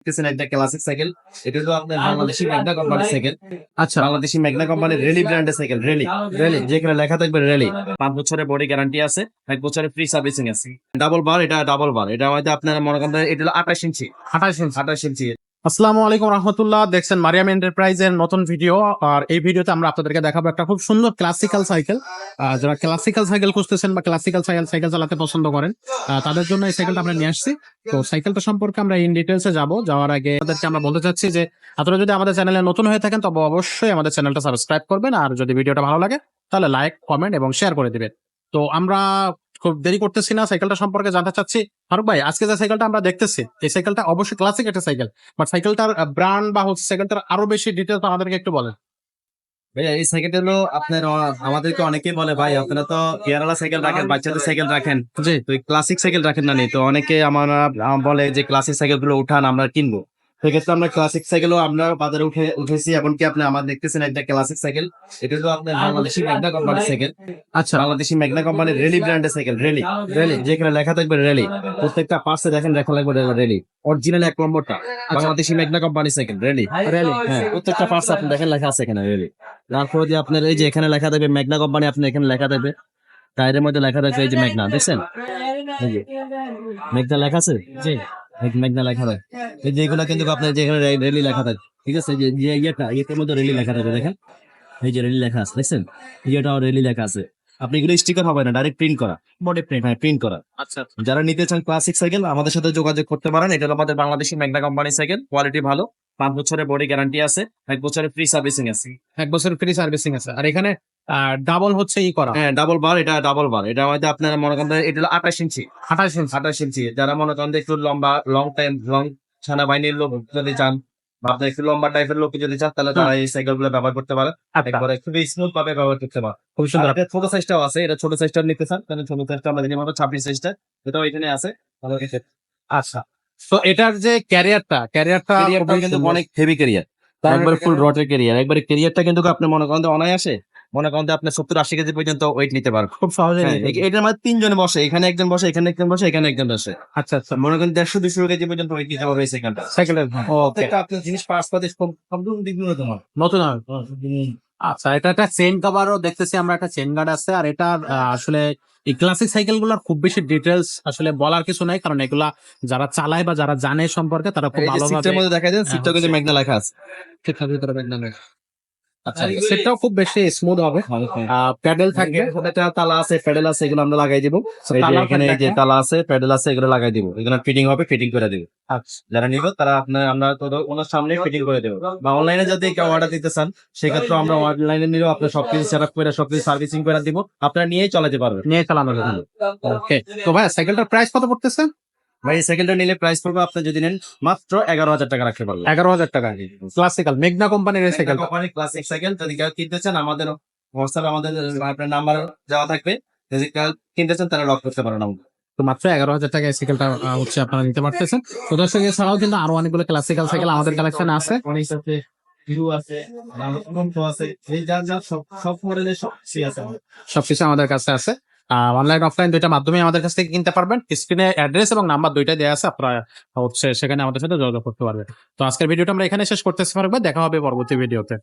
দেখতেছেন একটা classic cycle এটা হলো আপনার বাংলাদেশি ম্যাগনা কোম্পানির সাইকেল আচ্ছা বাংলাদেশি ম্যাগনা কোম্পানির রেলি ব্র্যান্ডের সাইকেল রেলি রেলি যেখানে লেখা থাকবে রেলি পাঁচ বছরের বডি গ্যারান্টি আছে এক বছরের ফ্রি সার্ভিসিং আছে। ডাবল বার এটা ডাবল বার এটা হয়তো আপনার মনে করেন এটা হলো আঠাশ ইঞ্চি। আঠাশ ইঞ্চ। আঠাশ ইঞ্চি। আসসালামু আলাইকুম রহমতুল্লাহ। দেখছেন মারিয়াম এন্টারপ্রাইজের নতুন ভিডিও। আর এই ভিডিওতে আমরা আপনাদেরকে দেখাবো একটা খুব সুন্দর ক্লাসিক্যাল সাইকেল যারা ক্লাসিক্যাল সাইকেল খুঁজতেছেন বা ক্লাসিক্যাল সাইকেল সাইকেল চালাতে পছন্দ করেন তাদের জন্য এই সাইকেলটা আমরা নিয়ে আসছি। তো সাইকেলটা সম্পর্কে আমরা ইন ডিটেলসে যাব। যাওয়ার আগে আপনাদেরকে আমরা বলতে চাচ্ছি যে, আপনারা যদি আমাদের চ্যানেলে নতুন হয়ে থাকেন, তবে অবশ্যই আমাদের চ্যানেলটা সাবস্ক্রাইব করবেন। আর যদি ভিডিওটা ভালো লাগে, তাহলে লাইক কমেন্ট এবং শেয়ার করে দিবেন। তো আমরা খুব দেরি করতেছি না সাইকেলটা সম্পর্কে জানতে চাচ্ছি। ফারুক ভাই আজকে যে সাইকেলটা আমরা দেখতেছি এই সাইকেলটা অবশ্যই ক্লাসিক একটা সাইকেল বাট সাইকেলটার ব্র্যান্ড বা হচ্ছে সাইকেলটার আরও বেশি ডিটেলস আমাদেরকে একটু বলেন। ভাইয়া এই সাইকেলটা হলো আপনার আমাদেরকে অনেকেই বলে ভাই আপনারা তো কেরালা সাইকেল রাখেন বাচ্চাদের সাইকেল রাখেন। জি। তো ক্লাসিক সাইকেল রাখেন না নি তো অনেকে আমার বলে যে ক্লাসিক সাইকেলগুলো উঠান আমরা কিনবো। সেক্ষেত্রে আমরা ক্লাসিক সাইকেলও আমরা বাজারে উঠে উঠেছি। এমনকি আপনি আমার দেখতেছেন একটা ক্লাসিক সাইকেল এটা হলো আপনার বাংলাদেশি ম্যাগনা কোম্পানির সাইকেল আচ্ছা। বাংলাদেশি ম্যাগনা কোম্পানির রেলি ব্র্যান্ডের সাইকেল রেলি রেলি যেখানে লেখা থাকবে রেলি প্রত্যেকটা পার্সে দেখেন লেখা লাগবে রেলি অরিজিনাল এক নম্বরটা বাংলাদেশি ম্যাগনা কোম্পানির সাইকেল রেলি রেলি হ্যাঁ প্রত্যেকটা পার্সে আপনি দেখেন লেখা আছে এখানে রেলি তারপর যে আপনার এই যে এখানে লেখা থাকবে ম্যাগনা কোম্পানি আপনি এখানে লেখা থাকবে। টায়ারের মধ্যে লেখা থাকবে এই যে ম্যাগনা দেখছেন? মেঘনা লেখা আছে? জি। মেঘনা লেখা থাকে এই যে এগুলা কিন্তু আপনার যেখানে রেলি লেখা থাকে, ঠিক আছে? যে ইয়েটা ইয়েটার মধ্যে রেলি লেখা থাকে, দেখেন? এই যে রেলি লেখা আছে, দেখছেন? ইয়েটাও রেলি লেখা আছে। আপনি এগুলো স্টিকার হবে না ডাইরেক্ট প্রিন্ট করা। বডি প্রিন্ট হ্যাঁ প্রিন্ট করা। আচ্ছা যারা নিতে চান ক্লাসিক সাইকেল আমাদের সাথে যোগাযোগ করতে পারেন। এটা হলো আমাদের বাংলাদেশি ম্যাগনা কোম্পানির সাইকেল কোয়ালিটি ভালো। পাঁচ বছরের বডি গ্যারান্টি আছে এক বছরের ফ্রি সার্ভিসিং আছে। এক বছর ফ্রি সার্ভিসিং আছে। আর এখানে ডাবল হচ্ছে ই করা। হ্যাঁ ডাবল বার এটা ডাবল বার এটা হয়তো আপনারা মনে করেন এটা হলো আঠাশ ইঞ্চি। আঠাশ ইঞ্চ। আঠাশ ইঞ্চি। যারা মনে করেন একটু লম্বা লং টাইম লং ছানা বাহিনীর লোক যদি চান আপনার একটু লম্বা টাইপের লোক যদি চান তাহলে তারা এই সাইকেলগুলো ব্যবহার করতে পারে। আচ্ছা, একবারে খুবই স্মুথ ভাবে ব্যবহার করতে পারেন খুব সুন্দর। ছোট সাইজটাও আছে এটা ছোট সাইজটা নিতে চান তাহলে ছোট সাইজটা আমরা ছাব্বিশ সাইজটা এটাও এখানে আছে। আচ্ছা। তো এটার যে ক্যারিয়ারটা ক্যারিয়ারটা কিন্তু অনেক হেভি ক্যারিয়ার তারপরে ফুল রটের ক্যারিয়ার একবারে ক্যারিয়ারটা কিন্তু আপনি মনে করেন অনায় অনায়াসে মনে করেন আপনি সত্তর আশি কেজি পর্যন্ত ওয়েট নিতে পারবেন খুব সহজে হ্যাঁ, এটার মধ্যে তিনজনে বসে এখানে একজন বসে এখানে একজন বসে এখানে একজন বসে। আচ্ছা আচ্ছা। মনে করেন দেড়শো দুশো কেজি পর্যন্ত ওয়েট নিতে পারবে সাইকেলটা সাইকেলের ওকে আপনার জিনিস পাতে সম্পূর্ণ তোমার নতুন হবে। আচ্ছা এটা একটা চেন কাভারও দেখতেছি আমরা একটা চেন গার্ড আছে। আর এটা আসলে এই ক্লাসিক সাইকেলগুলোর খুব বেশি ডিটেলস আসলে বলার কিছু নাই কারণ এগুলা যারা চালায় বা যারা জানে সম্পর্কে তারা খুব ভালোভাবে মধ্যে দেখা যায় হ্যাঁ, সিটটা কিন্তু। মেঘনা লেখা আছে। আচ্ছা সেটাও খুব বেশি স্মুথ হবে। প্যাডেল থাকবে একটা তালা আছে প্যাডেল আছে এগুলো আমরা লাগাই দিব। এখানে যে তালা আছে প্যাডেল আছে এগুলো লাগাই দিব। এখানে ফিটিং হবে ফিটিং করে দিব। আচ্ছা। যারা নিবে তারা আপনার আমরা তো ওনার সামনে ফিটিং করে দেবো। বা অনলাইনে যদি কেউ অর্ডার দিতে চান সেক্ষেত্রে আমরা অনলাইনে নিলেও আপনার সবকিছু সেট আপ করে সবকিছু সার্ভিসিং করে দিব। আপনারা নিয়েই চালাতে পারবেন। নিয়ে চালানো ওকে তো ভাই সাইকেলটার প্রাইস কত পড়তেছে? ভাই সাইকেলটা নিলে প্রাইস পড়বে আপনি যদি নেন মাত্র এগারো হাজার টাকা রাখতে পারবেন। এগারো হাজার টাকা। ক্লাসিক্যাল মেঘনা কোম্পানির সাইকেল কোম্পানি ক্লাসিক সাইকেল যদি কেউ কিনতে চান আমাদের হোয়াটসঅ্যাপ আমাদের আপনার নাম্বার দেওয়া থাকবে। যদি কেউ কিনতে চান তারা লক করতে পারেন আমাদের তো মাত্র এগারো হাজার টাকা সাইকেলটা হচ্ছে আপনারা নিতে পারতেছেন। তো দর্শক এছাড়াও কিন্তু আরও অনেকগুলো ক্লাসিক্যাল সাইকেল আমাদের কালেকশনে আছে। অনেক আছে হিরো আছে নামটো আছে এই যা যা সব সব মডেলের সব আছে আমাদের। সবকিছু আমাদের কাছে আছে। অনলাইন অফলাইন দুইটা মাধ্যমে আমাদের কাছ থেকে কিনতে পারবেন। স্ক্রিনে অ্যাড্রেস এবং নাম্বার দুইটা দেওয়া আছে, আপনারা হচ্ছে সেখানে আমাদের সাথে যোগাযোগ করতে পারবেন। তো আজকের ভিডিওটা আমরা এখানে শেষ করতে পারব দেখা হবে পরবর্তী ভিডিওতে